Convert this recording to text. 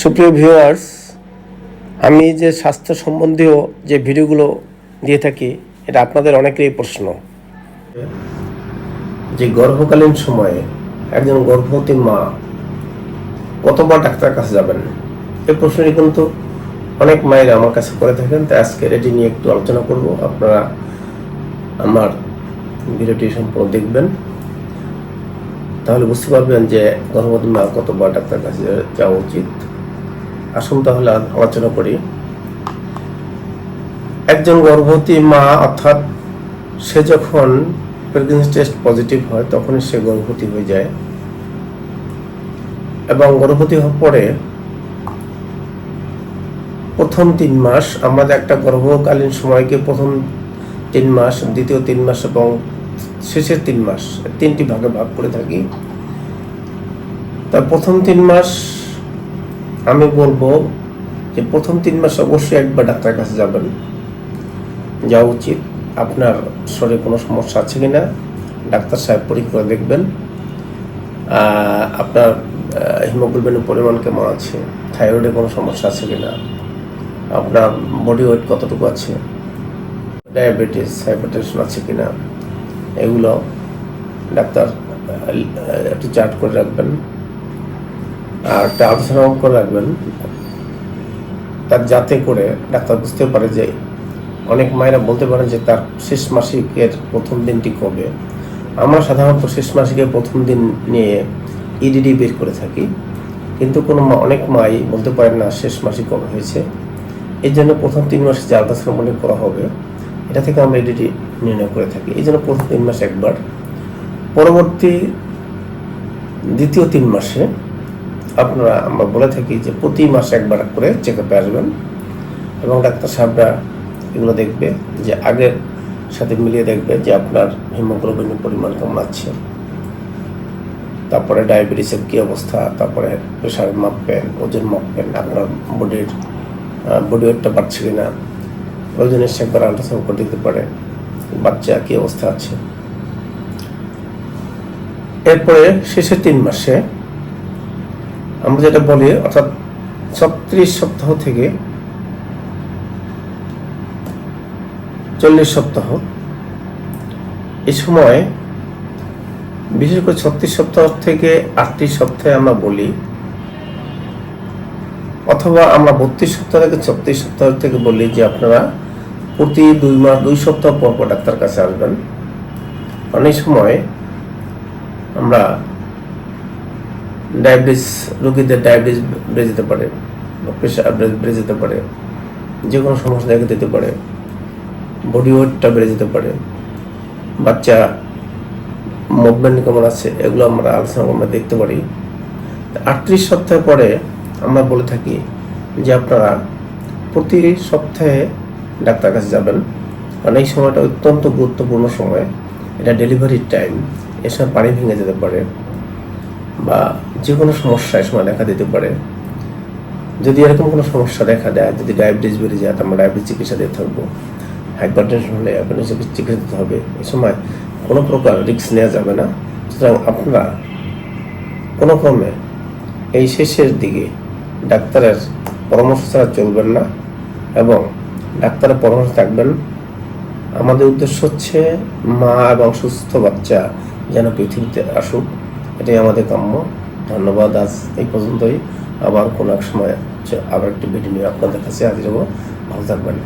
সুপ্রিয় ভিউয়ার্স, আমি যে স্বাস্থ্য সম্বন্ধীয় যে ভিডিওগুলো দিয়ে থাকি, এটা আপনাদের অনেকেরই প্রশ্ন। যে গর্ভকালীন সময়ে একজন গর্ভবতী মা কতবার ডাক্তারের কাছে যাবেন? এই প্রশ্নটি কিন্তু অনেক মায়েরা আমার কাছে করে থাকেন, তাই আজকে এটি নিয়ে একটু আলোচনা করব। আপনারা আমার ভিডিওটি সম্পূর্ণ দেখবেন। তাহলে বুঝতে পারবেন যে গর্ভবতী মা কতবার ডাক্তার কাছে যাওয়া উচিত। আসুন তাহলে আলোচনা করি। একজন গর্ভবতী মা, অর্থাৎ সে যখন প্রেগনেন্সি টেস্ট পজিটিভ হয়, তখনই সে গর্ভবতী হয়ে যায়। এবং গর্ভবতী হওয়ার পরে প্রথম তিন মাস আমরা একটা গর্ভকালীন সময়কে প্রথম তিন মাস, দ্বিতীয় তিন মাস এবং শেষের তিন মাস, তিনটি ভাগে ভাগ করে থাকি। তার প্রথম তিন মাস আমি বলব যে প্রথম তিন মাস অবশ্যই একবার ডাক্তারের কাছে যাবেন। যাওয়া উচিত। আপনার শরীরে কোনো সমস্যা আছে কি না ডাক্তার সাহেব পরীক্ষা দেখবেন। আপনার হিমোগ্লোবিনের পরিমাণ কেমন আছে, থাইরয়েডে কোনো সমস্যা আছে কি না আপনার বডি ওয়েট কতটুকু আছে, ডায়াবেটিস, হাইপারটেনশন আছে কি না এগুলো ডাক্তার একটু চার্ট করে রাখবেন। একটা আলোচনাও করে রাখবেন। তার যাতে করে ডাক্তার বুঝতে পারে যে অনেক মায়েরা বলতে পারেন যে তার শেষ মাসিকের প্রথম দিনটি কবে। আমরা সাধারণত শেষ মাসিকের প্রথম দিন নিয়ে ইডিডি বের করে থাকি। কিন্তু কোনো অনেক মাই বলতে পারেন না শেষ মাসিক কবে হয়েছে। এই জন্য প্রথম তিন মাসে যে আলট্রাসাউন্ড মনে করা হবে, এটা থেকে আমরা ইডিডি নির্ণয় করে থাকি। এই জন্য প্রথম তিন মাসে একবার। পরবর্তী দ্বিতীয় তিন মাসে আপনারা আমরা বলে থাকি যে প্রতি মাসে একবার করে চেক আপে আসবেন এবং ডাক্তার সাহেবরা এগুলো দেখবে যে আগের সাথে মিলিয়ে দেখবে যে আপনার হিমোগ্লোবিনের পরিমাণ কেমন আছে। তারপরে ডায়াবেটিসের কী অবস্থা, তারপরে প্রেশার মাপবেন ওজন মাপবেন আপনার বডির বডি ওয়েটটা বাড়ছে কিনা প্রয়োজনে সে একবার আল্ট্রাসাউন্ড করে দিতে পারে, বাচ্চা কী অবস্থা আছে। এরপরে শেষের তিন মাসে আমরা যেটা বলি, অর্থাৎ ছত্রিশ সপ্তাহ থেকে চল্লিশ সপ্তাহ, এ সময় বিশেষ করে ছত্রিশ সপ্তাহ থেকে আটত্রিশ সপ্তাহে আমরা বলি, অথবা আমরা বত্রিশ সপ্তাহ থেকে ছত্রিশ সপ্তাহ থেকে বলি যে আপনারা প্রতি দুই মাস, দুই সপ্তাহ পর পর ডাক্তার কাছে আসবেন। অনেক সময় আমরা ডায়াবেটিস, রোগীদের ডায়াবেটিস বেড়ে যেতে পারে প্রেশার বেড়ে যেতে পারে। যে কোনো সমস্যা দেখা দিতে পারে। বডি ওয়েটটা বেড়ে যেতে পারে। বাচ্চা মুভমেন্ট কেমন আছে, এগুলো আমরা আলোচনা আমরা দেখতে পারি। আটত্রিশ সপ্তাহ পরে আমরা বলে থাকি যে আপনারা প্রতি সপ্তাহে ডাক্তার কাছে যাবেন। কারণ এই সময়টা অত্যন্ত গুরুত্বপূর্ণ সময়। এটা ডেলিভারির টাইম এ সময় পানি ভেঙে যেতে পারে। বা যে কোনো সমস্যা এই সময় দেখা দিতে পারে। যদি এরকম কোনো সমস্যা দেখা দেয়, যদি ডায়াবেটিস বেড়ে যায় আমরা ডায়াবেটিস চিকিৎসা দিয়ে থাকব হাইপার টেনশন হলে আপনার চিকিৎসা দিতে হবে। এই সময় কোনো প্রকার রিস্ক নেওয়া যাবে না। সুতরাং আপনারা কোনো ক্রমে এই শেষের দিকে ডাক্তারের পরামর্শ ছাড়া চলবেন না এবং ডাক্তারের পরামর্শ থাকবেন। আমাদের উদ্দেশ্য হচ্ছে মা এবং সুস্থ বাচ্চা যেন পৃথিবীতে আসুক। এটাই আমাদের কাম্য। ধন্যবাদ আজ এই পর্যন্তই। আবার কোনো এক সময় আবার একটি ভিডিও নিয়ে আপনাদের কাছে হাজির হব। ভালো থাকবেন।